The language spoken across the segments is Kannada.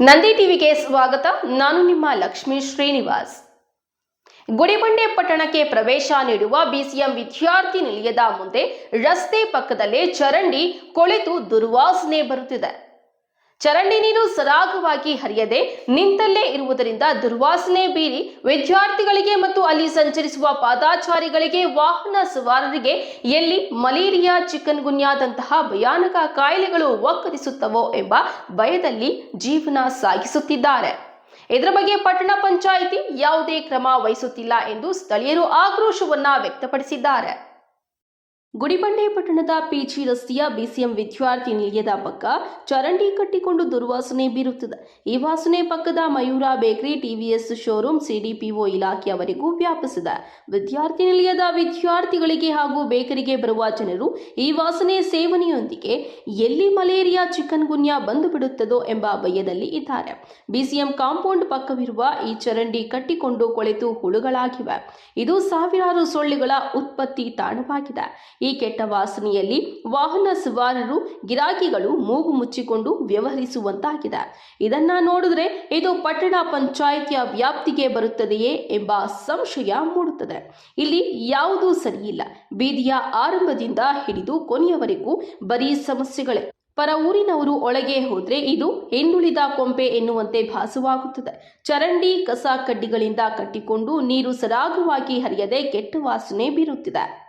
ನಂದಿ ಟಿವಿಗೆ ಸ್ವಾಗತ. ನಾನು ನಿಮ್ಮ ಲಕ್ಷ್ಮೀ ಶ್ರೀನಿವಾಸ್. ಗುಡಿಬಂಡೆ ಪಟ್ಟಣಕ್ಕೆ ಪ್ರವೇಶ ನೀಡುವ ಬಿಸಿಎಂ ವಿದ್ಯಾರ್ಥಿ ನಿಲಯದ ಮುಂದೆ ರಸ್ತೆ ಪಕ್ಕದಲ್ಲೇ ಚರಂಡಿ ಕೊಳೆತು ದುರ್ವಾಸನೆ ಬರುತ್ತಿದೆ. ಚರಂಡಿ ನೀರು ಸರಾಗವಾಗಿ ಹರಿಯದೆ ನಿಂತಲ್ಲೇ ಇರುವುದರಿಂದ ದುರ್ವಾಸನೆ ಬೀರಿ ವಿದ್ಯಾರ್ಥಿಗಳಿಗೆ ಮತ್ತು ಅಲ್ಲಿ ಸಂಚರಿಸುವ ಪಾದಾಚಾರಿಗಳಿಗೆ ವಾಹನ ಸವಾರರಿಗೆ ಎಲ್ಲಿ ಮಲೇರಿಯಾ ಚಿಕನ್ ಗುನ್ಯಾದಂತಹ ಭಯಾನಕ ಕಾಯಿಲೆಗಳು ಒಕ್ಕರಿಸುತ್ತವೋ ಎಂಬ ಭಯದಲ್ಲಿ ಜೀವನ ಸಾಗಿಸುತ್ತಿದ್ದಾರೆ. ಇದರ ಬಗ್ಗೆ ಪಟ್ಟಣ ಪಂಚಾಯಿತಿ ಯಾವುದೇ ಕ್ರಮ ವಹಿಸುತ್ತಿಲ್ಲ ಎಂದು ಸ್ಥಳೀಯರು ಆಕ್ರೋಶವನ್ನ ವ್ಯಕ್ತಪಡಿಸಿದ್ದಾರೆ. ಗುಡಿಬಂಡೆ ಪಟ್ಟಣದ ಪಿಜಿ ರಸ್ತೆಯ ಬಿಸಿಎಂ ವಿದ್ಯಾರ್ಥಿ ನಿಲಯದ ಪಕ್ಕ ಚರಂಡಿ ಕಟ್ಟಿಕೊಂಡು ದುರ್ವಾಸನೆ ಬೀರುತ್ತಿದೆ. ಈ ವಾಸನೆ ಪಕ್ಕದ Mayura bakery TVS showroom CDPO ಇಲಾಖೆಯವರೆಗೂ ವ್ಯಾಪಿಸಿದೆ. ವಿದ್ಯಾರ್ಥಿ ನಿಲಯದ ವಿದ್ಯಾರ್ಥಿಗಳಿಗೆ ಹಾಗೂ ಬೇಕರಿಗೆ ಬರುವ ಜನರು ಈ ವಾಸನೆ ಸೇವನೆಯೊಂದಿಗೆ ಎಲ್ಲಿ ಮಲೇರಿಯಾ ಚಿಕನ್ ಗುನ್ಯಾ ಬಂದು ಬಿಡುತ್ತದೋ ಎಂಬ ಭಯದಲ್ಲಿ ಇದ್ದಾರೆ. ಬಿಸಿಎಂ ಕಾಂಪೌಂಡ್ ಪಕ್ಕವಿರುವ ಈ ಚರಂಡಿ ಕಟ್ಟಿಕೊಂಡು ಕೊಳೆತು ಹುಳುಗಳಾಗಿವೆ. ಇದು ಸಾವಿರಾರು ಸೊಳ್ಳೆಗಳ ಉತ್ಪತ್ತಿ ತಾಣವಾಗಿದೆ. ಈ ಕೆಟ್ಟ ವಾಸನೆಯಲ್ಲಿ ವಾಹನ ಸವಾರರು, ಗಿರಾಕಿಗಳು ಮೂಗು ಮುಚ್ಚಿಕೊಂಡು ವ್ಯವಹರಿಸುವಂತಾಗಿದೆ. ಇದನ್ನ ನೋಡಿದ್ರೆ ಇದು ಪಟ್ಟಣ ಪಂಚಾಯಿತಿಯ ವ್ಯಾಪ್ತಿಗೆ ಬರುತ್ತದೆಯೇ ಎಂಬ ಸಂಶಯ ಮೂಡುತ್ತದೆ. ಇಲ್ಲಿ ಯಾವುದೂ ಸರಿಯಿಲ್ಲ. ಬೀದಿಯ ಆರಂಭದಿಂದ ಹಿಡಿದು ಕೊನೆಯವರೆಗೂ ಬರೀ ಸಮಸ್ಯೆಗಳೇ. ಪರ ಊರಿನವರು ಒಳಗೆ ಹೋದ್ರೆ ಇದು ಹಿಂದುಳಿದ ಕೊಂಪೆ ಎನ್ನುವಂತೆ ಭಾಸವಾಗುತ್ತದೆ. ಚರಂಡಿ, ಕಸ ಕಡ್ಡಿಗಳಿಂದ ಕಟ್ಟಿಕೊಂಡು ನೀರು ಸರಾಗವಾಗಿ ಹರಿಯದೆ ಕೆಟ್ಟ ವಾಸನೆ ಬೀರುತ್ತಿದೆ.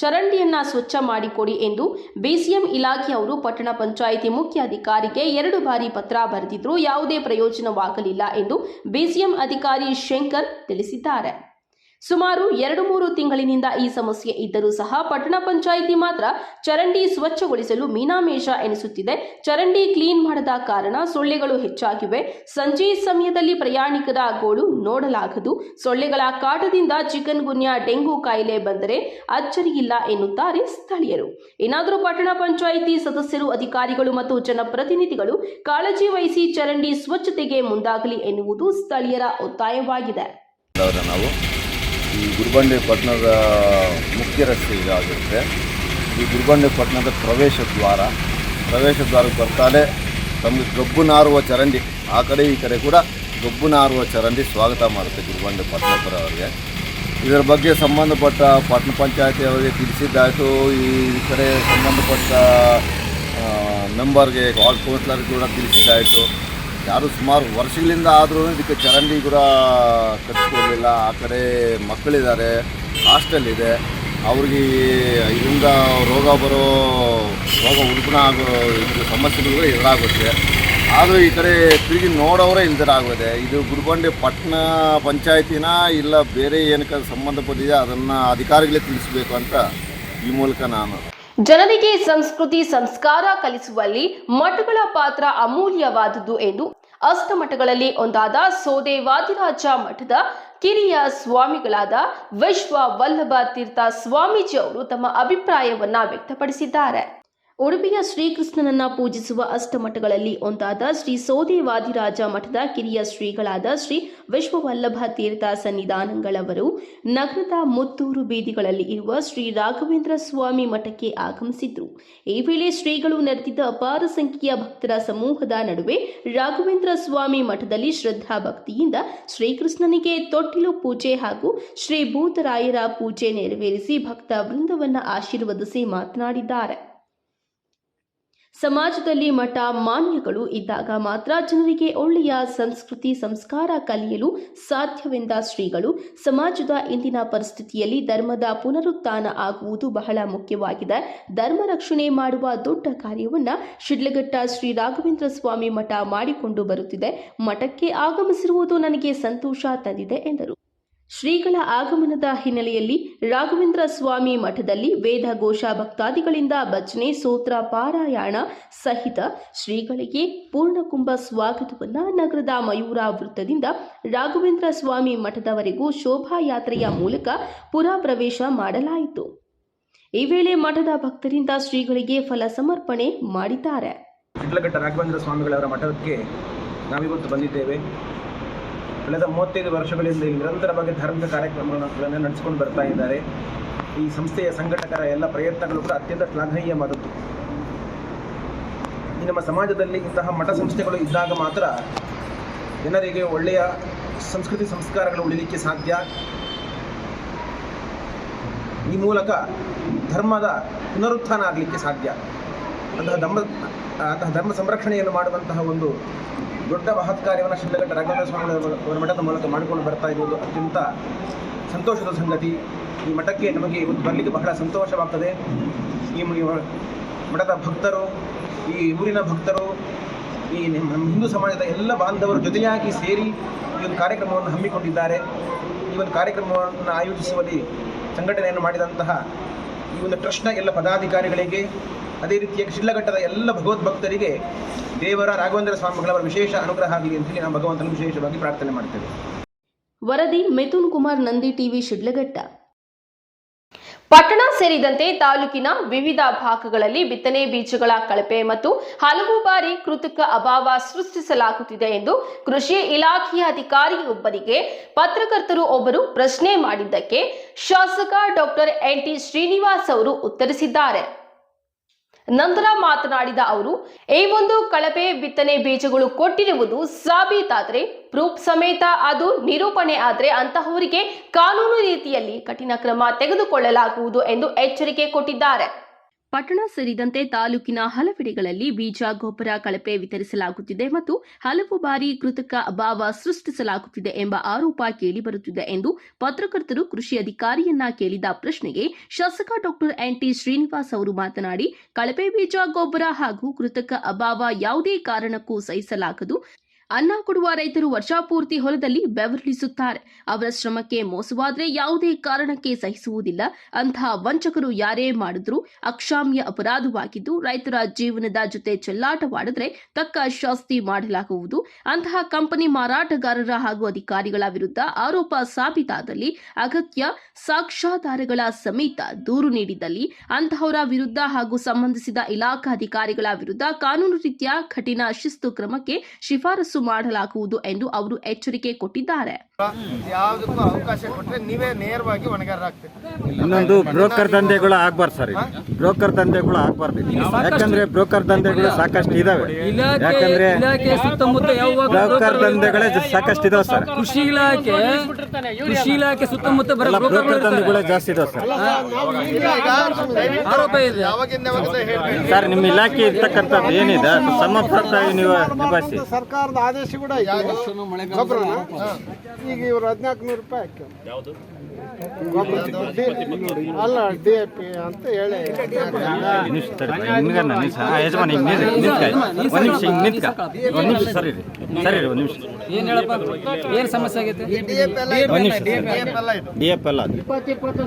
ಚರಂಡಿಯನ್ನ ಸ್ವಚ್ಛ ಮಾಡಿಕೊಡಿ ಎಂದು ಬಿಸಿಎಂ ಇಲಾಖೆಯವರು ಪಟ್ಟಣ ಪಂಚಾಯಿತಿ ಮುಖ್ಯ ಅಧಿಕಾರಿಗೆ ಎರಡು ಬಾರಿ ಪತ್ರ ಬರೆದಿದ್ರೂ ಯಾವುದೇ ಪ್ರಯೋಜನವಾಗಲಿಲ್ಲ ಎಂದು ಬಿಸಿಎಂ ಅಧಿಕಾರಿ ಶಂಕರ್ ತಿಳಿಸಿದ್ದಾರೆ. ಸುಮಾರು ಎರಡು ಮೂರು ತಿಂಗಳಿನಿಂದ ಈ ಸಮಸ್ಯೆ ಇದ್ದರೂ ಸಹ ಪಟ್ಟಣ ಪಂಚಾಯಿತಿ ಮಾತ್ರ ಚರಂಡಿ ಸ್ವಚ್ಛಗೊಳಿಸಲು ಮೀನಾಮೇಷ ಎನಿಸುತ್ತಿದೆ. ಚರಂಡಿ ಕ್ಲೀನ್ ಮಾಡದ ಕಾರಣ ಸೊಳ್ಳೆಗಳು ಹೆಚ್ಚಾಗಿವೆ. ಸಂಜೆ ಸಮಯದಲ್ಲಿ ಪ್ರಯಾಣಿಕರ ಗೋಳು ನೋಡಲಾಗದು. ಸೊಳ್ಳೆಗಳ ಕಾಟದಿಂದ ಚಿಕನ್ ಗುನ್ಯಾ ಡೆಂಗು ಕಾಯಿಲೆ ಬಂದರೆ ಅಚ್ಚರಿಯಿಲ್ಲ ಎನ್ನುತ್ತಾರೆ ಸ್ಥಳೀಯರು. ಏನಾದರೂ ಪಟ್ಟಣ ಪಂಚಾಯಿತಿ ಸದಸ್ಯರು, ಅಧಿಕಾರಿಗಳು ಮತ್ತು ಜನಪ್ರತಿನಿಧಿಗಳು ಕಾಳಜಿ ವಹಿಸಿ ಚರಂಡಿ ಸ್ವಚ್ಛತೆಗೆ ಮುಂದಾಗಲಿ ಎನ್ನುವುದು ಸ್ಥಳೀಯರ ಒತ್ತಾಯವಾಗಿದೆ. ಗುರುಬಂಡೆ ಪಟ್ಟಣದ ಮುಖ್ಯ ರಸ್ತೆ ಇದಾಗಿರುತ್ತೆ. ಈ ಗುರುಬಂಡೆ ಪಟ್ಟಣದ ಪ್ರವೇಶ ದ್ವಾರ. ಪ್ರವೇಶ ದ್ವಾರಕ್ಕೆ ಬರ್ತಾನೆ ತಮಗೆ ಗಬ್ಬು ನಾರುವ ಚರಂಡಿ. ಆ ಕಡೆ ಈ ಕಡೆ ಕೂಡ ಗಬ್ಬು ನಾರುವ ಚರಂಡಿ ಸ್ವಾಗತ ಮಾಡುತ್ತೆ ಗುರುಬಂಡೆ ಪಟ್ಟಣಪುರ ಅವರಿಗೆ ಇದರ ಬಗ್ಗೆ ಸಂಬಂಧಪಟ್ಟ ಪಟ್ಟಣ ಪಂಚಾಯತಿ ಅವರಿಗೆ ತಿಳಿಸಿದ್ದಾಯಿತು. ಈ ಕಡೆ ಸಂಬಂಧಪಟ್ಟ ಮೆಂಬರ್ಗೆ ಕಾಲ್ ಕೌನ್ಸಿಲರ್ ಕೂಡ ತಿಳಿಸಿದ್ದಾಯಿತು. ಯಾರು ಸುಮಾರು ವರ್ಷಗಳಿಂದ ಆದರೂ ಇದಕ್ಕೆ ಚರಂಡಿ ಕೂಡ ಕಟ್ಟಿಕೊಡಲಿಲ್ಲ ಆ ಕಡೆ ಮಕ್ಕಳಿದ್ದಾರೆ ಹಾಸ್ಟೆಲ್ ಇದೆ. ಅವ್ರಿಗೆ ಇದರಿಂದ ರೋಗ ಬರೋ, ರೋಗ ಉಲ್ಬಣ ಆಗೋ ಇದು ಸಮಸ್ಯೆಗಳು ಎದುರಾಗುತ್ತೆ. ಆದರೂ ಈ ಕಡೆ ತಿರುಗಿ ನೋಡೋರೇ ಇಲ್ದಿರಾಗೋದೆ ಇದು ಗುರುಬಂಡೆ ಪಟ್ಟಣ ಪಂಚಾಯತಿನ ಇಲ್ಲ ಬೇರೆ ಏನಕ್ಕೆ ಸಂಬಂಧಪಟ್ಟಿದೆ ಅದನ್ನು ಅಧಿಕಾರಿಗಳೇ ತಿಳಿಸ್ಬೇಕು ಅಂತ ಈ ಮೂಲಕ ನಾನು. ಜನರಿಗೆ ಸಂಸ್ಕೃತಿ, ಸಂಸ್ಕಾರ ಕಲಿಸುವಲ್ಲಿ ಮಠಗಳ ಪಾತ್ರ ಅಮೂಲ್ಯವಾದುದು ಎಂದು ಅಷ್ಟಮಠಗಳಲ್ಲಿ ಒಂದಾದ ಸೋದೆ ವಾದಿರಾಜ ಮಠದ ಕಿರಿಯ ಸ್ವಾಮಿಗಳಾದ ವಿಶ್ವ ವಲ್ಲಭ ತೀರ್ಥ ಸ್ವಾಮೀಜಿ ಅವರು ತಮ್ಮ ಅಭಿಪ್ರಾಯವನ್ನ ವ್ಯಕ್ತಪಡಿಸಿದ್ದಾರೆ. ಉಡುಪಿಯ ಶ್ರೀಕೃಷ್ಣನನ್ನ ಪೂಜಿಸುವ ಅಷ್ಟಮಠಗಳಲ್ಲಿ ಒಂದಾದ ಶ್ರೀ ಸೋದೇವಾದಿರಾಜ ಮಠದ ಕಿರಿಯ ಶ್ರೀಗಳಾದ ಶ್ರೀ ವಿಶ್ವವಲ್ಲಭ ತೀರ್ಥ ಸನ್ನಿಧಾನಗಳವರು ನಗರದ ಮುತ್ತೂರು ಬೀದಿಗಳಲ್ಲಿ ಇರುವ ಶ್ರೀ ರಾಘವೇಂದ್ರ ಸ್ವಾಮಿ ಮಠಕ್ಕೆ ಆಗಮಿಸಿದ್ರು. ಈ ವೇಳೆ ಶ್ರೀಗಳು ನೆರೆದಿದ್ದ ಅಪಾರ ಸಂಖ್ಯೆಯ ಭಕ್ತರ ಸಮೂಹದ ನಡುವೆ ರಾಘವೇಂದ್ರ ಸ್ವಾಮಿ ಮಠದಲ್ಲಿ ಶ್ರದ್ಧಾ ಭಕ್ತಿಯಿಂದ ಶ್ರೀಕೃಷ್ಣನಿಗೆ ತೊಟ್ಟಿಲು ಪೂಜೆ ಹಾಗೂ ಶ್ರೀ ಭೂತರಾಯರ ಪೂಜೆ ನೆರವೇರಿಸಿ ಭಕ್ತ ವೃಂದವನ್ನ ಆಶೀರ್ವದಿಸಿ ಮಾತನಾಡಿದ್ದಾರೆ. ಸಮಾಜದಲ್ಲಿ ಮಠ ಮಾನ್ಯಗಳು ಇದ್ದಾಗ ಮಾತ್ರ ಜನರಿಗೆ ಒಳ್ಳೆಯ ಸಂಸ್ಕೃತಿ ಸಂಸ್ಕಾರ ಕಲಿಯಲು ಸಾಧ್ಯವೆಂದ ಶ್ರೀಗಳು. ಸಮಾಜದ ಇಂದಿನ ಪರಿಸ್ಥಿತಿಯಲ್ಲಿ ಧರ್ಮದ ಪುನರುತ್ಥಾನ ಆಗುವುದು ಬಹಳ ಮುಖ್ಯವಾಗಿದೆ. ಧರ್ಮ ರಕ್ಷಣೆ ಮಾಡುವ ದೊಡ್ಡ ಕಾರ್ಯವನ್ನು ಶಿಡ್ಲಘಟ್ಟ ಶ್ರೀ ರಾಘವೇಂದ್ರ ಸ್ವಾಮಿ ಮಠ ಮಾಡಿಕೊಂಡು ಬರುತ್ತಿದೆ. ಮಠಕ್ಕೆ ಆಗಮಿಸಿರುವುದು ನನಗೆ ಸಂತೋಷ ತಂದಿದೆ ಎಂದರು. ಶ್ರೀಗಳ ಆಗಮನದ ಹಿನ್ನೆಲೆಯಲ್ಲಿ ರಾಘವೇಂದ್ರ ಸ್ವಾಮಿ ಮಠದಲ್ಲಿ ವೇದಘೋಷ ಭಕ್ತಾದಿಗಳಿಂದ ಭಜನೆ, ಸೂತ್ರ, ಪಾರಾಯಣ ಸಹಿತ ಶ್ರೀಗಳಿಗೆ ಪೂರ್ಣಕುಂಭ ಸ್ವಾಗತವನ್ನ ನಗರದ ಮಯೂರ ವೃತ್ತದಿಂದ ರಾಘವೇಂದ್ರ ಸ್ವಾಮಿ ಮಠದವರೆಗೂ ಶೋಭಾಯಾತ್ರೆಯ ಮೂಲಕ ಪುರ ಪ್ರವೇಶ ಮಾಡಲಾಯಿತು. ಈ ವೇಳೆ ಮಠದ ಭಕ್ತರಿಂದ ಶ್ರೀಗಳಿಗೆ ಫಲ ಸಮರ್ಪಣೆ ಮಾಡಿದ್ದಾರೆ. ರಾಘವೇಂದ್ರ ಸ್ವಾಮಿಗಳವರ ಮಠಕ್ಕೆ ನಾವಿವತ್ತು ಬಂದಿದ್ದೇವೆ. ಕಳೆದ ಮೂವತ್ತೈದು ವರ್ಷಗಳಿಂದ ಇಲ್ಲಿ ನಿರಂತರವಾಗಿ ಧಾರ್ಮಿಕ ಕಾರ್ಯಕ್ರಮಗಳನ್ನು ನಡೆಸಿಕೊಂಡು ಬರ್ತಾ ಇದ್ದಾರೆ. ಈ ಸಂಸ್ಥೆಯ ಸಂಘಟಕರ ಎಲ್ಲ ಪ್ರಯತ್ನಗಳು ಕೂಡ ಅತ್ಯಂತ ಶ್ಲಾಘನೀಯವಾದದ್ದು. ಈ ನಮ್ಮ ಸಮಾಜದಲ್ಲಿ ಇಂತಹ ಮಠ ಸಂಸ್ಥೆಗಳು ಇದ್ದಾಗ ಮಾತ್ರ ಜನರಿಗೆ ಒಳ್ಳೆಯ ಸಂಸ್ಕೃತಿ ಸಂಸ್ಕಾರಗಳು ಉಳಿಲಿಕ್ಕೆ ಸಾಧ್ಯ. ಈ ಮೂಲಕ ಧರ್ಮದ ಪುನರುತ್ಥಾನ ಆಗಲಿಕ್ಕೆ ಸಾಧ್ಯ. ಅಂತಹ ಧರ್ಮ ಅಂತಹ ಧರ್ಮ ಸಂರಕ್ಷಣೆಯನ್ನು ಮಾಡುವಂತಹ ಒಂದು ದೊಡ್ಡ ಮಹತ್ ಕಾರ್ಯವನ್ನು ಶಿಡ್ಲಘಟ್ಟ ರಾಘವೇಂದ್ರ ಸ್ವಾಮಿಗಳ ಅವರ ಮಠದ ಮೂಲಕ ಮಾಡಿಕೊಂಡು ಬರ್ತಾ ಇರುವುದು ಅತ್ಯಂತ ಸಂತೋಷದ ಸಂಗತಿ. ಈ ಮಠಕ್ಕೆ ನಮಗೆ ಇವತ್ತು ಬರಲಿಕ್ಕೆ ಬಹಳ ಸಂತೋಷವಾಗ್ತದೆ. ಈ ಮಠದ ಭಕ್ತರು, ಈ ಊರಿನ ಭಕ್ತರು, ಈ ನಮ್ಮ ಹಿಂದೂ ಸಮಾಜದ ಎಲ್ಲ ಬಾಂಧವರು ಜೊತೆಯಾಗಿ ಸೇರಿ ಈ ಒಂದು ಕಾರ್ಯಕ್ರಮವನ್ನು ಹಮ್ಮಿಕೊಂಡಿದ್ದಾರೆ. ಈ ಒಂದು ಕಾರ್ಯಕ್ರಮವನ್ನು ಆಯೋಜಿಸುವಲ್ಲಿ ಸಂಘಟನೆಯನ್ನು ಮಾಡಿದಂತಹ ಈ ಒಂದು ಟ್ರಸ್ಟ್ನ ಎಲ್ಲ ಪದಾಧಿಕಾರಿಗಳಿಗೆ ಅದೇ ರೀತಿಯಾಗಿ ಶಿಡ್ಲಘಟ್ಟದ ಎಲ್ಲ ಭಗವದ್ಭಕ್ತರಿಗೆ ದೇವರ ರಾಘವೇಂದ್ರ ಸ್ವಾಮಿಗಳವರ ವಿಶೇಷ ಅನುಗ್ರಹ ಆಗಲಿ ಅಂತ ಹೇಳಿ ನಾವು ಭಗವಂತನ ವಿಶೇಷವಾಗಿ ಪ್ರಾರ್ಥನೆ ಮಾಡ್ತೇವೆ. ವರದಿ ಮಿಥುನ್ ಕುಮಾರ್ ನಂದಿ ಟಿವಿ ಶಿಡ್ಲಘಟ್ಟ. ಪಟ್ಟಣ ಸೇರಿದಂತೆ ತಾಲೂಕಿನ ವಿವಿಧ ಭಾಗಗಳಲ್ಲಿ ಬಿತ್ತನೆ ಬೀಜಗಳ ಕಳಪೆ ಮತ್ತು ಹಲವು ಬಾರಿ ಕೃತಕ ಅಭಾವ ಸೃಷ್ಟಿಸಲಾಗುತ್ತಿದೆ ಎಂದು ಕೃಷಿ ಇಲಾಖೆಯ ಅಧಿಕಾರಿಯೊಬ್ಬರಿಗೆ ಪತ್ರಕರ್ತರು ಒಬ್ಬರು ಪ್ರಶ್ನೆ ಮಾಡಿದ್ದಕ್ಕೆ ಶಾಸಕ ಡಾಕ್ಟರ್ ಎನ್ ಟಿ ಶ್ರೀನಿವಾಸ್ ಅವರು ಉತ್ತರಿಸಿದ್ದಾರೆ. ನಂತರ ಮಾತನಾಡಿದ ಅವರು, ಈ ಒಂದು ಕಳಪೆ ಬಿತ್ತನೆ ಬೀಜಗಳು ಕೊಟ್ಟಿರುವುದು ಸಾಬೀತಾದರೆ, ಪ್ರೂಫ್ ಸಮೇತ ಅದು ನಿರೂಪಣೆ ಆದರೆ ಅಂತಹವರಿಗೆ ಕಾನೂನು ರೀತಿಯಲ್ಲಿ ಕಠಿಣ ಕ್ರಮ ತೆಗೆದುಕೊಳ್ಳಲಾಗುವುದು ಎಂದು ಎಚ್ಚರಿಕೆ ಕೊಟ್ಟಿದ್ದಾರೆ. ಪಟ್ಟಣ ಸೇರಿದಂತೆ ತಾಲೂಕಿನ ಹಲವೆಡೆಗಳಲ್ಲಿ ಬೀಜ, ಗೊಬ್ಬರ, ಕಳಪೆ ವಿತರಿಸಲಾಗುತ್ತಿದೆ ಮತ್ತು ಹಲವು ಬಾರಿ ಕೃತಕ ಅಭಾವ ಸೃಷ್ಟಿಸಲಾಗುತ್ತಿದೆ ಎಂಬ ಆರೋಪ ಕೇಳಿಬರುತ್ತಿದೆ ಎಂದು ಪತ್ರಕರ್ತರು ಕೃಷಿ ಅಧಿಕಾರಿಯನ್ನ ಕೇಳಿದ ಪ್ರಶ್ನೆಗೆ ಶಾಸಕ ಡಾಕ್ಟರ್ ಎನ್ ಟಿ ಶ್ರೀನಿವಾಸ್ ಅವರು ಮಾತನಾಡಿ, ಕಳಪೆ ಬೀಜ, ಗೊಬ್ಬರ ಹಾಗೂ ಕೃತಕ ಅಭಾವ ಯಾವುದೇ ಕಾರಣಕ್ಕೂ ಸಹಿಸಲಾಗದು. ಅನ್ನ ಕೊಡುವ ರೈತರು ವರ್ಷಾಪೂರ್ತಿ ಹೊಲದಲ್ಲಿ ಬೆವರಿಸುತ್ತಾರೆ ಅವರ ಶ್ರಮಕ್ಕೆ ಮೋಸವಾದರೆ ಯಾವುದೇ ಕಾರಣಕ್ಕೆ ಸಹಿಸುವುದಿಲ್ಲ. ಅಂತಹ ವಂಚಕರು ಯಾರೇ ಮಾಡಿದ್ರೂ ಅಕ್ಷಾಮ್ಯ ಅಪರಾಧವಾಗಿದ್ದು, ರೈತರ ಜೀವನದ ಜೊತೆ ಚೆಲ್ಲಾಟವಾಡಿದ್ರೆ ತಕ್ಕ ಶಾಸ್ತಿ ಮಾಡಲಾಗುವುದು. ಅಂತಹ ಕಂಪನಿ ಮಾರಾಟಗಾರರ ಹಾಗೂ ಅಧಿಕಾರಿಗಳ ವಿರುದ್ಧ ಆರೋಪ ಸಾಬೀತಾದಲ್ಲಿ ಅಗತ್ಯ ಸಾಕ್ಷ್ಯಾಧಾರಗಳ ಸಮೇತ ದೂರು ನೀಡಿದಲ್ಲಿ ಅಂತಹವರ ವಿರುದ್ಧ ಹಾಗೂ ಸಂಬಂಧಿಸಿದ ಇಲಾಖಾ ಅಧಿಕಾರಿಗಳ ವಿರುದ್ಧ ಕಾನೂನು ರೀತಿಯ ಕಠಿಣ ಶಿಸ್ತು ಕ್ರಮಕ್ಕೆ ಶಿಫಾರಸು ಮಾಡಲಾಗುವುದು ಎಂದು ಅವರು ಎಚ್ಚರಿಕೆ ಕೊಟ್ಟಿದ್ದಾರೆ. ಯಾವುದಕ್ಕೂ ಅವಕಾಶ ಕೊಟ್ಟರೆ ನೀವೇ ನೇರವಾಗಿ ಇನ್ನೊಂದು ಬ್ರೋಕರ್ ದಂಧೆಗಳು ಆಗ್ಬಾರ್ದು ಸರ್. ಬ್ರೋಕರ್ ದಂಧೆಗಳು ಆಗ್ಬಾರ್ದು ಯಾಕಂದ್ರೆ ಬ್ರೋಕರ್ ದಂಧೆಗಳು ಸಾಕಷ್ಟು ಇದಾವೆ. ಯಾಕಂದ್ರೆ ಇಲಾಖೆ ಸುತ್ತಮುತ್ತ ಯಾವಾಗ ಬ್ರೋಕರ್ ದಂಧೆಗಳೇ ಸಾಕಷ್ಟು ಇದಾವೆ ಸರ್. ಕೃಷಿ ಇಲಾಖೆ ಕೃಷಿ ಇಲಾಖೆ ಸುತ್ತಮುತ್ತ ಬ್ರೋಕರ್. ದಂಧೆಗಳೇ ಜಾಸ್ತಿ ಇದಾವೆ ಸರ್. ಆರೋಪ ಇದೆ. ಸರ್ ನಿಮ್ಮ ಇಲಾಖೆ ಇರ್ತಕ್ಕಂಥದ್ದು ಏನಿದೆ? ಸಮರ್ಪಕವಾಗಿ ನೀವು ನಿಭಾಯಿಸಿ. ಸರ್ಕಾರದ ಆದೇಶ ಕೂಡ ಗೊಬ್ಬರನ ಈಗ ಇವ್ರು ಹದಿನಾಲ್ಕು ನೂರು ರೂಪಾಯಿ ಹಾಕಿ ಅಲ್ಲ ಡಿ ಎ ಪಿ ಅಂತ ಹೇಳಿ ಏನ್ ಹೇಳಪ್ಪ ಏನ್ ಸಮಸ್ಯೆ ಆಗೈತೆ ಡಿ ಎಫ್ ಎಲ್ಲ ಇಪ್ಪತ್ತು ಇಪ್ಪತ್ತು.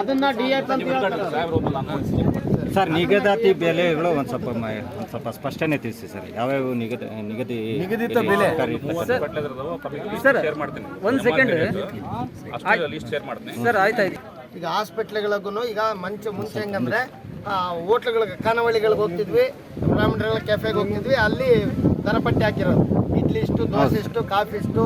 ಅದನ್ನ ಡಿ ಎಫ್ ಅಂತ ಹೇಳ್ತಾರೆ ಸರ್ ನಿಗದಾತಿ ಬೆಲೆಗಳು ಒಂದು ಸ್ವಲ್ಪ ಮ- ಒಂದ್ ಸ್ವಲ್ಪ ಸ್ಪಷ್ಟನೆ ತಿಳಿಸಿ ಸರ್. ಯಾವ್ಯಾವ ನಿಗದಿ ನಿಗದಿ ನಿಗದಿತ ಬೆಲೆ ಸರ್ ಒಂದ್ ಸೆಕೆಂಡ್ ಸರ್ ಆಯ್ತಾಯ್ತು ಈಗ ಹಾಸ್ಪಿಟ್ಲ್ಗಳಿಗೂ ಈಗ ಮಂಚ ಮುಂಚೆ ಹೆಂಗಂದ್ರೆ ಹೋಟ್ಲ್ಗಳಿಗೆ ಖಾನಾವಳಿಗಳಿಗೆ ಹೋಗ್ತಿದ್ವಿ ಬ್ರಾಹ್ಮಣರ ಕೆಫೆಗೆ ಹೋಗ್ತಿದ್ವಿ ಅಲ್ಲಿ ದರಪಟ್ಟಿ ಹಾಕಿರೋದು. ಇಡ್ಲಿ ಇಷ್ಟು ದೋಸೆ ಇಷ್ಟು ಕಾಫಿ ಇಷ್ಟು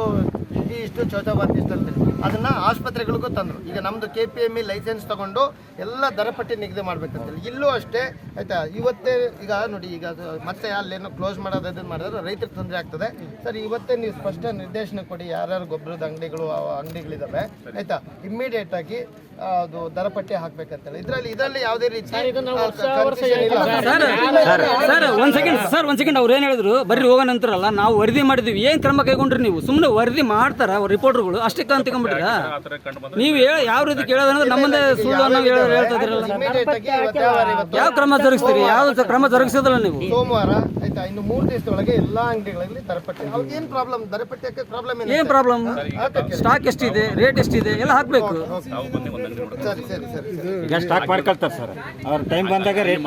ಟೀ ಇಷ್ಟು ಚೌಚಪಾತಿ ಇಷ್ಟು ಅಂತೇಳಿ ಅದನ್ನ ಆಸ್ಪತ್ರೆಗಳಿಗೂ ತಂದರು. ಈಗ ನಮ್ದು K P M E licence ತಗೊಂಡು ಎಲ್ಲ ದರಪಟ್ಟಿ ನಿಗದಿ ಮಾಡ್ಬೇಕಂತೇಳಿ. ಇಲ್ಲೂ ಅಷ್ಟೇ, ಆಯಿತಾ, ಇವತ್ತೇ ಈಗ ನೋಡಿ, ಈಗ ಮತ್ತೆ ಅಲ್ಲೇನೋ ಕ್ಲೋಸ್ ಮಾಡೋದು ಇದನ್ನು ಮಾಡಿದ್ರೆ ರೈತರಿಗೆ ತೊಂದರೆ ಆಗ್ತದೆ. ಸರ್, ಇವತ್ತೇ ನೀವು ಸ್ಪಷ್ಟ ನಿರ್ದೇಶನ ಕೊಡಿ, ಯಾರ್ಯಾರು ಗೊಬ್ಬರದ ಅಂಗಡಿಗಳು ಅಂಗಡಿಗಳಿದ್ದಾವೆ ಆಯಿತಾ ಇಮ್ಮಿಡಿಯೇಟ್ ಆಗಿ ದರ ಅದು ದರಪಟ್ಟಿ ಹಾಕ್ಬೇಕಂತೇಳಿ. ಇದರಲ್ಲಿ ಇದರಲ್ಲಿ ಯಾವುದೇ ರೀತಿ. Sir sir. ಒಂದ್ ಸೆಕೆಂಡ್ ಸರ್ ಒಂದ್ ಸೆಕೆಂಡ್ ಅವ್ರು ಏನ್ ಹೇಳಿದ್ರು? ಬರ್ರಿ ಹೋಗೋಣ ಅಂತಾರಲ್ಲ ನಾವು ವರದಿ ಮಾಡಿದ್ವಿ. ಏನ್ ಕ್ರಮ ಕೈಗೊಂಡ್ರಿ ನೀವು? ಸುಮ್ಮನೆ ವರದಿ ಮಾಡ್ತಾರ ರಿಪೋರ್ಟರ್ಗಳು ಅಷ್ಟೇ ಅಂತ ತಗೊಂಡ್ಬಿಟ್ರ? ನೀವು ಹೇಳ ಯಾವ ರೀತಿ ಕೇಳೋದಂದ್ರೆ ನಮ್ಮದೇ ಸುಳ್ಳು ಅನ್ನೋ ಹೇಳ- ಹೇಳ್ತಾ ಇದ್ರಲ್ಲ ಇವತ್ತು ಯಾವ ಕ್ರಮ ಜರುಗಿಸ್ತೀರಿ? ಯಾವ ಕ್ರಮ ಜರುಗಿಸೋದಲ್ಲ ನೀವು? ಸೋಮವಾರ ಆಯ್ತಾ? ಇನ್ನು ಮೂರು ದಿವಸದೊಳಗೆ ಎಲ್ಲಾ ಅಂಗಡಿಗಳಲ್ಲಿ ದರಪಟ್ಟಿ ಅವ್ರಿಗೆ ಏನ್ ಪ್ರಾಬ್ಲಮ್ ದರಪಟ್ಟಿ ಪ್ರಾಬ್ಲಮ್ ಏನ್ ಪ್ರಾಬ್ಲಮ್ ಸ್ಟಾಕ್ ಎಷ್ಟಿದೆ? ರೇಟ್ ಎಷ್ಟಿದೆ? ಎಲ್ಲ ಹಾಕ್ಬೇಕು. ಈಗ ಸ್ಟಾಕ್ ಮಾಡ್ಕೊಳ್ತಾರೆ ಸರ್ ಅವ್ರ ಟೈಮ್ ಬಂದಾಗ ರೇಟ್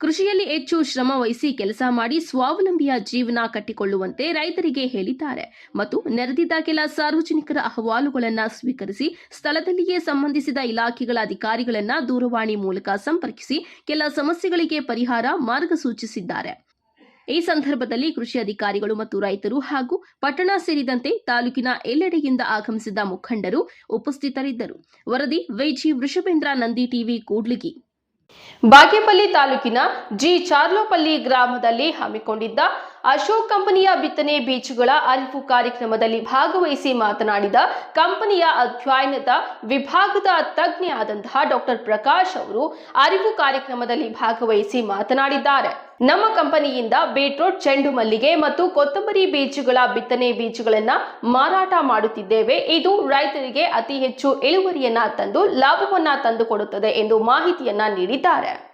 ಕೃಷಿಯಲ್ಲಿ ಹೆಚ್ಚು ಶ್ರಮ ವಹಿಸಿ ಕೆಲಸ ಮಾಡಿ ಸ್ವಾವಲಂಬಿಯ ಜೀವನ ಕಟ್ಟಿಕೊಳ್ಳುವಂತೆ ರೈತರಿಗೆ ಹೇಳಿದ್ದಾರೆ ಮತ್ತು ನೆರೆದಿದ್ದ ಕೆಲ ಸಾರ್ವಜನಿಕರ ಅಹವಾಲುಗಳನ್ನು ಸ್ವೀಕರಿಸಿ ಸ್ಥಳದಲ್ಲಿಯೇ ಸಂಬಂಧಿಸಿದ ಇಲಾಖೆಗಳ ಅಧಿಕಾರಿಗಳನ್ನು ದೂರವಾಣಿ ಮೂಲಕ ಸಂಪರ್ಕಿಸಿ ಕೆಲ ಸಮಸ್ಯೆಗಳಿಗೆ ಪರಿಹಾರ ಮಾರ್ಗ ಸೂಚಿಸಿದ್ದಾರೆ ಈ ಸಂದರ್ಭದಲ್ಲಿ ಕೃಷಿ ಅಧಿಕಾರಿಗಳು ಮತ್ತು ರೈತರು ಹಾಗೂ ಪಟ್ಟಣ ಸೇರಿದಂತೆ ತಾಲೂಕಿನ ಎಲ್ಲೆಡೆಯಿಂದ ಆಗಮಿಸಿದ ಮುಖಂಡರು ಉಪಸ್ಥಿತರಿದ್ದರು. ವರದಿ Y G Vrishabhendra, Nandi TV, Kudligi. Bagepalli ತಾಲೂಕಿನ ಜಿ ಚಾರ್ಲೋಪಲ್ಲಿ ಗ್ರಾಮದಲ್ಲಿ ಹಮ್ಮಿಕೊಂಡಿದ್ದ ಅಶೋಕ್ ಕಂಪನಿಯ ಬಿತ್ತನೆ ಬೀಜಗಳ ಅರಿವು ಕಾರ್ಯಕ್ರಮದಲ್ಲಿ ಭಾಗವಹಿಸಿ ಮಾತನಾಡಿದ ಕಂಪನಿಯ ಅಧ್ಯಯನದ ವಿಭಾಗದ ತಜ್ಞೆ ಆದಂತಹ ಡಾಕ್ಟರ್ ಪ್ರಕಾಶ್ ಅವರು ಅರಿವು ಕಾರ್ಯಕ್ರಮದಲ್ಲಿ ಭಾಗವಹಿಸಿ ಮಾತನಾಡಿದ್ದಾರೆ. ನಮ್ಮ ಕಂಪನಿಯಿಂದ ಬೀಟ್ರೂಟ್, ಚೆಂಡು ಮಲ್ಲಿಗೆ ಮತ್ತು ಕೊತ್ತಂಬರಿ ಬೀಜಗಳ ಬಿತ್ತನೆ ಬೀಜಗಳನ್ನು ಮಾರಾಟ ಮಾಡುತ್ತಿದ್ದೇವೆ. ಇದು ರೈತರಿಗೆ ಅತಿ ಹೆಚ್ಚು ಇಳುವರಿಯನ್ನ ತಂದು ಲಾಭವನ್ನ ತಂದುಕೊಡುತ್ತದೆ ಎಂದು ಮಾಹಿತಿಯನ್ನ ನೀಡಿದ್ದಾರೆ.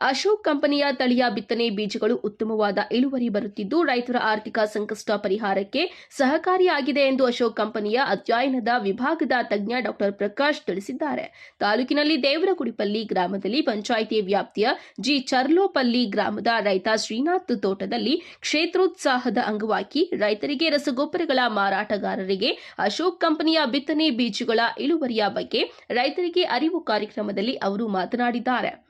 ಅಶೋಕ್ ಕಂಪನಿಯ ತಳಿಯ ಬಿತ್ತನೆ ಬೀಜಗಳು ಉತ್ತಮವಾದ ಇಳುವರಿ ಬರುತ್ತಿದ್ದು, ರೈತರ ಆರ್ಥಿಕ ಸಂಕಷ್ಟ ಪರಿಹಾರಕ್ಕೆ ಸಹಕಾರಿಯಾಗಿದೆ ಎಂದು ಅಶೋಕ್ ಕಂಪನಿಯ ಅಧ್ಯಯನದ ವಿಭಾಗದ ತಜ್ಞ ಡಾಕ್ಟರ್ ಪ್ರಕಾಶ್ ತಿಳಿಸಿದ್ದಾರೆ. ತಾಲೂಕಿನಲ್ಲಿ ದೇವರಗುಡಿಪಲ್ಲಿ ಗ್ರಾಮದಲ್ಲಿ ಪಂಚಾಯಿತಿ ವ್ಯಾಪ್ತಿಯ ಜಿ. ಚರ್ಲೋಪಲ್ಲಿ ಗ್ರಾಮದ ರೈತ ಶ್ರೀನಾಥ್ ತೋಟದಲ್ಲಿ ಕ್ಷೇತ್ರೋತ್ಸಾಹದ ಅಂಗವಾಗಿ ರೈತರಿಗೆ ರಸಗೊಬ್ಬರಗಳ ಮಾರಾಟಗಾರರಿಗೆ ಅಶೋಕ್ ಕಂಪನಿಯ ಬಿತ್ತನೆ ಬೀಜಗಳ ಇಳುವರಿಯ ಬಗ್ಗೆ ರೈತರಿಗೆ ಅರಿವು ಕಾರ್ಯಕ್ರಮದಲ್ಲಿ ಅವರು ಮಾತನಾಡಿದ್ದಾರೆ.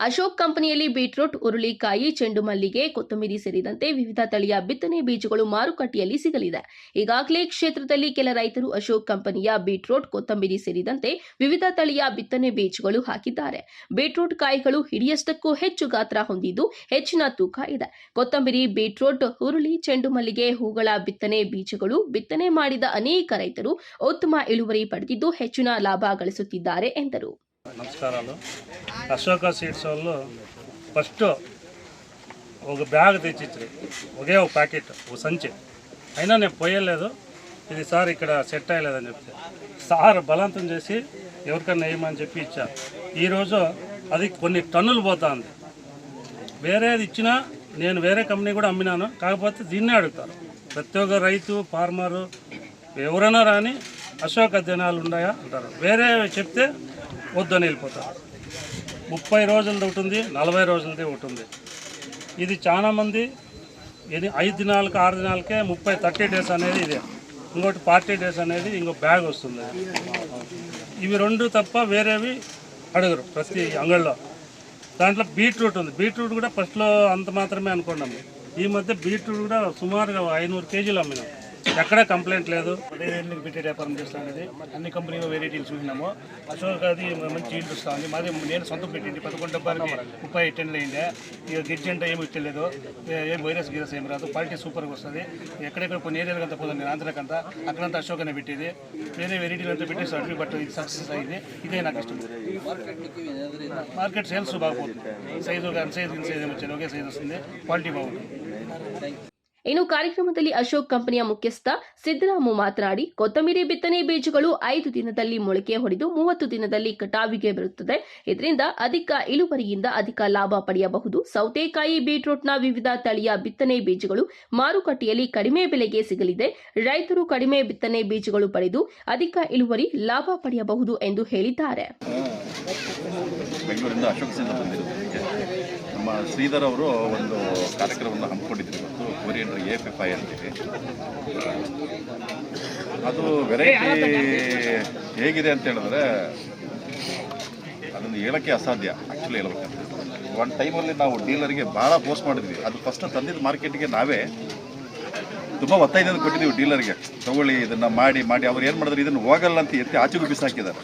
ಅಶೋಕ್ ಕಂಪನಿಯಲ್ಲಿ ಬೀಟ್ರೂಟ್, ಹುರುಳಿಕಾಯಿ ಚೆಂಡು ಮಲ್ಲಿಗೆ ಕೊತ್ತಂಬರಿ ಸೇರಿದಂತೆ ವಿವಿಧ ತಳಿಯ ಬಿತ್ತನೆ ಬೀಜಗಳು ಮಾರುಕಟ್ಟೆಯಲ್ಲಿ ಸಿಗಲಿದೆ. ಈಗಾಗಲೇ ಕ್ಷೇತ್ರದಲ್ಲಿ ಕೆಲ ರೈತರು ಅಶೋಕ್ ಕಂಪನಿಯ ಬೀಟ್ರೂಟ್, ಕೊತ್ತಂಬರಿ ಸೇರಿದಂತೆ ವಿವಿಧ ತಳಿಯ ಬಿತ್ತನೆ ಬೀಜಗಳು ಹಾಕಿದ್ದಾರೆ. ಬೀಟ್ರೂಟ್ ಕಾಯಿಗಳು ಹಿಡಿಯಷ್ಟಕ್ಕೂ ಹೆಚ್ಚು ಗಾತ್ರ ಹೊಂದಿದ್ದು ಹೆಚ್ಚಿನ ತೂಕ ಇದೆ. ಕೊತ್ತಂಬರಿ, ಬೀಟ್ರೂಟ್, ಹುರುಳಿ ಚೆಂಡು ಮಲ್ಲಿಗೆ ಹೂಗಳ ಬಿತ್ತನೆ ಬೀಜಗಳು ಬಿತ್ತನೆ ಮಾಡಿದ ಅನೇಕ ರೈತರು ಉತ್ತಮ ಇಳುವರಿ ಪಡೆದಿದ್ದು ಹೆಚ್ಚಿನ ಲಾಭ ಗಳಿಸುತ್ತಿದ್ದಾರೆ ಎಂದರು. నమస్కారాలు. అశోక సీడ్స్ వాళ్ళు ఫస్ట్ ఒక బ్యాగ్ తెచ్చిచ్చారు. ఒకే ఒక ప్యాకెట్ ఒక సంచి. అయినా నేను పోయలేదు. ఇది సార్ ఇక్కడ సెట్ అయ్యలేదని చెప్తే. సార్ బలవంతం చేసి ఎవరికన్నా వేయమని చెప్పి ఇచ్చారు. ఈరోజు అది కొన్ని టన్నులు పోతుంది. వేరేది ఇచ్చినా నేను వేరే కంపెనీ కూడా అమ్మినాను. కాకపోతే దీన్నే అడుగుతారు. ప్రతి ఒక్క రైతు ఫార్మరు ఎవరైనా రాని అశోక దినాలు ఉన్నాయా అంటారు. వేరే చెప్తే వద్దని వెళ్ళిపోతారు ముప్పై రోజులది ఉంటుంది నలభై రోజులది ఉంటుంది ఇది చాలామంది ఇది ఐదు దినాలకు ఆరు దినాలకే ముప్పై థర్టీ డేస్ అనేది ఇదే. ఇంకోటి ఫార్టీ డేస్ అనేది ఇంకో బ్యాగ్ వస్తుంది. ఇవి రెండు తప్ప వేరేవి అడగరు ప్రతి అంగళ్ళలో దాంట్లో బీట్రూట్ ఉంది. బీట్రూట్ కూడా ఫస్ట్లో అంత మాత్రమే అనుకున్నాము ఈ మధ్య బీట్రూట్ కూడా సుమారుగా ఐనూరు కేజీలు అమ్మినాం. ఎక్కడ కంప్లైంట్ లేదు. పెట్టే వ్యాపారం చేస్తానది అన్ని కంపెనీలో వెరైటీలు చూసినాము. అశోక్ అది మంచి ఈల్డ్ వస్తుంది. మాది నేను సొంతం పెట్టింది పదకొండు డబ్బాలు ముప్పై టెన్లు అయిందే. ఇక గిడ్జ్ అంటే ఏమి ఇచ్చలేదు ఏం వైరస్ గీరస్ ఏం రాదు. క్వాలిటీ సూపర్గా వస్తుంది. ఎక్కడెక్కడ కొన్ని ఏరియాలకు అంతా పోదాం నేను ఆంధ్రాకంతా అక్కడంతా అశోక్ అనే పెట్టేది. వేరే వెరైటీలు అంతా పెట్టి అడ్డు బట్ ఇది సక్సెస్ అయింది. ఇదే నాకు ఇష్టం మార్కెట్ సేల్స్ బాగుపోతుంది సైజు కానీ సైజు సైజ్ ఏమొచ్చింది ఒకే సైజ్ వస్తుంది. క్వాలిటీ బాగుంటుంది. ಇನ್ನು ಕಾರ್ಯಕ್ರಮದಲ್ಲಿ ಅಶೋಕ್ ಕಂಪನಿಯ ಮುಖ್ಯಸ್ಥ ಸಿದ್ದರಾಮು ಮಾತನಾಡಿ, ಕೊತ್ತಂಬರಿ ಬಿತ್ತನೆ ಬೀಜಗಳು ಐದು ದಿನದಲ್ಲಿ ಮೊಳಕೆ ಹೊಡೆದು ಮೂವತ್ತು ದಿನದಲ್ಲಿ ಕಟಾವಿಗೆ ಬರುತ್ತದೆ. ಇದರಿಂದ ಅಧಿಕ ಇಳುವರಿಯಿಂದ ಅಧಿಕ ಲಾಭ ಪಡೆಯಬಹುದು. ಸೌತೆಕಾಯಿ, ಬೀಟ್ರೂಟ್ನ ವಿವಿಧ ತಳಿಯ ಬಿತ್ತನೆ ಬೀಜಗಳು ಮಾರುಕಟ್ಟೆಯಲ್ಲಿ ಕಡಿಮೆ ಬೆಲೆಗೆ ಸಿಗಲಿದೆ. ರೈತರು ಕಡಿಮೆ ಬಿತ್ತನೆ ಬೀಜಗಳು ಪಡೆದು ಅಧಿಕ ಇಳುವರಿ ಲಾಭ ಪಡೆಯಬಹುದು ಎಂದು ಹೇಳಿದ್ದಾರೆ. ನಮ್ಮ ಶ್ರೀಧರ್ ಅವರು ಒಂದು ಕಾರ್ಯಕ್ರಮವನ್ನು ಹಮ್ಮಿಕೊಂಡಿದ್ರು ಇವತ್ತು ಕೊರಿಯಂಡರ್ ಎ ಪಿ ಫೈ ಅಂತೇಳಿ ಅದು ವೆರೈಟಿ ಹೇಗಿದೆ ಅಂತ ಹೇಳಿದ್ರೆ, ಅದನ್ನು ಹೇಳೋಕ್ಕೆ ಅಸಾಧ್ಯ ಆ್ಯಕ್ಚುಲಿ ಹೇಳ್ಬೇಕಂತ ಒಂದು ಟೈಮಲ್ಲಿ ನಾವು ಡೀಲರಿಗೆ ಭಾಳ ಪೋಸ್ಟ್ ಮಾಡಿದ್ವಿ. ಅದು ಫಸ್ಟ್ ತಂದಿದ್ದು ಮಾರ್ಕೆಟಿಗೆ ನಾವೇ ತುಂಬ ಒತ್ತಾಯದಿಂದ ಕೊಟ್ಟಿದ್ದೀವಿ ಡೀಲರ್ಗೆ. ತಗೊಳ್ಳಿ, ಇದನ್ನು ಮಾಡಿ ಮಾಡಿ. ಅವ್ರು ಏನು ಮಾಡಿದ್ರು, ಇದನ್ನು ಹೋಗಲ್ಲ ಅಂತ ಎತ್ತಿ ಆಚೆಗೂ ಬಿಸಾಕಿದ್ದಾರೆ.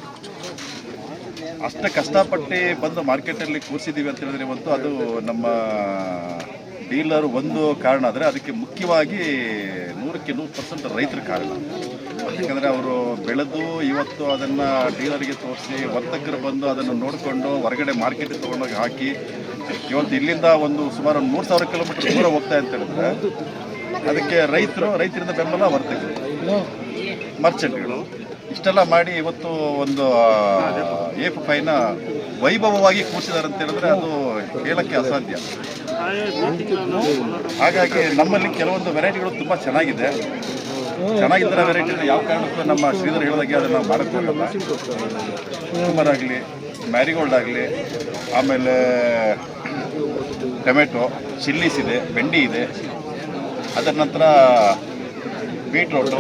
ಅಷ್ಟು ಕಷ್ಟಪಟ್ಟು ಬಂದು ಮಾರ್ಕೆಟಲ್ಲಿ ಕೂರಿಸಿದ್ದೀವಿ ಅಂತ ಹೇಳಿದ್ರೆ ಇವತ್ತು ಅದು ನಮ್ಮ ಡೀಲರ್ ಒಂದು ಕಾರಣ ಆದರೆ ಅದಕ್ಕೆ ಮುಖ್ಯವಾಗಿ ನೂರಕ್ಕೆ ನೂರು ಪರ್ಸೆಂಟ್ ರೈತರ ಕಾರಣ. ಯಾಕಂದರೆ ಅವರು ಬೆಳೆದು ಇವತ್ತು ಅದನ್ನು ಡೀಲರಿಗೆ ತೋರಿಸಿ ವರ್ತಕರು ಬಂದು ಅದನ್ನು ನೋಡಿಕೊಂಡು ಹೊರಗಡೆ ಮಾರ್ಕೆಟಿಗೆ ತೊಗೊಂಡೋಗಿ ಹಾಕಿ ಇವತ್ತು ಇಲ್ಲಿಂದ ಒಂದು ಸುಮಾರು ಮೂರು ಸಾವಿರ ಕಿಲೋಮೀಟರ್ ದೂರ ಹೋಗ್ತಾ ಅಂತ ಹೇಳಿದ್ರೆ ಅದಕ್ಕೆ ರೈತರು ರೈತರಿಂದ ಬೆಂಬಲ ವರ್ತಕರು ಮರ್ಚೆಂಟ್ಗಳು ಇಷ್ಟೆಲ್ಲ ಮಾಡಿ ಇವತ್ತು ಒಂದು ಎಫ್ ಫೈನ ವೈಭವವಾಗಿ ಕೂರಿಸಿದ್ದಾರೆ ಅಂತ ಹೇಳಿದ್ರೆ ಅದು ಹೇಳಕ್ಕೆ ಅಸಾಧ್ಯ. ಹಾಗಾಗಿ ನಮ್ಮಲ್ಲಿ ಕೆಲವೊಂದು ವೆರೈಟಿಗಳು ತುಂಬ ಚೆನ್ನಾಗಿದೆ. ಚೆನ್ನಾಗಿದ್ದರೆ ವೆರೈಟಿನ ಯಾವ ಕಾರಣಕ್ಕೂ ನಮ್ಮ ಶ್ರೀಧರ್ ಹೇಳಿದಾಗೆ ಅದನ್ನು ನಾವು ಮಾಡೋಕ್ಕೆ ಆಗಲಿ ಮ್ಯಾರಿಗೋಲ್ಡ್ ಆಗಲಿ, ಆಮೇಲೆ ಟೊಮೆಟೊ, ಚಿಲ್ಲೀಸ್ ಇದೆ, ಬೆಂಡಿ ಇದೆ. ಅದರ ನಂತರ ಬೀಟ್ರೋಟು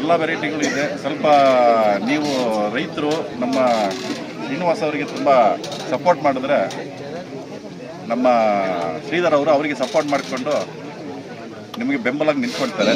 ಎಲ್ಲ ವೆರೈಟಿಗಳು ಇದೆ. ಸ್ವಲ್ಪ ನೀವು ರೈತರು ನಮ್ಮ ಶ್ರೀನಿವಾಸ್ ಅವರಿಗೆ ತುಂಬ ಸಪೋರ್ಟ್ ಮಾಡಿದ್ರೆ ನಮ್ಮ ಶ್ರೀಧರ್ ಅವರು ಅವರಿಗೆ ಸಪೋರ್ಟ್ ಮಾಡಿಕೊಂಡು ನಿಮಗೆ ಬೆಂಬಲ ನಿಂತ್ಕೊಳ್ತಾರೆ.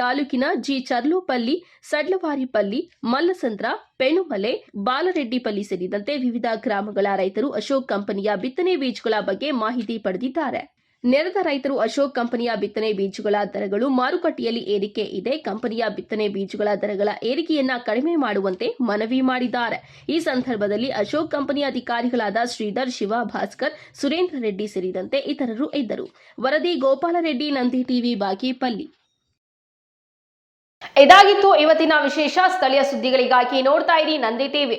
ತಾಲೂಕಿನ ಜಿ ಚರ್ಲುಪಲ್ಲಿ, ಸಡ್ಲವಾರಿಪಲ್ಲಿ, ಮಲ್ಲಸಂದ್ರ, ಪೆಣುಮಲೆ, ಬಾಲರೆಡ್ಡಿಪಲ್ಲಿ ಸೇರಿದಂತೆ ವಿವಿಧ ಗ್ರಾಮಗಳ ರೈತರು ಅಶೋಕ್ ಕಂಪನಿಯ ಬಿತ್ತನೆ ಬೀಜಗಳ ಬಗ್ಗೆ ಮಾಹಿತಿ ಪಡೆದಿದ್ದಾರೆ. ನೆರೆದ ರೈತರು ಅಶೋಕ್ ಕಂಪನಿಯ ಬಿತ್ತನೆ ಬೀಜಗಳ ದರಗಳು ಮಾರುಕಟ್ಟೆಯಲ್ಲಿ ಏರಿಕೆ ಇದೆ. ಕಂಪನಿಯ ಬಿತ್ತನೆ ಬೀಜಗಳ ದರಗಳ ಏರಿಕೆಯನ್ನ ಕಡಿಮೆ ಮಾಡುವಂತೆ ಮನವಿ ಮಾಡಿದ್ದಾರೆ. ಈ ಸಂದರ್ಭದಲ್ಲಿ ಅಶೋಕ್ ಕಂಪನಿಯ ಅಧಿಕಾರಿಗಳಾದ ಶ್ರೀಧರ್, ಶಿವ, ಭಾಸ್ಕರ್, ಸುರೇಂದ್ರ ರೆಡ್ಡಿ ಸೇರಿದಂತೆ ಇತರರು ಇದ್ದರು. ವರದಿ ಗೋಪಾಲರೆಡ್ಡಿ ನಂದಿ ಟಿವಿ, ಬಾಗೇಪಲ್ಲಿ. ಇದಾಗಿತ್ತು ಇವತ್ತಿನ ವಿಶೇಷ. ಸ್ಥಳೀಯ ಸುದ್ದಿಗಳಿಗಾಗಿ ನೋಡ್ತಾ ಇರಿ ನಂದಿ ಟಿವಿ.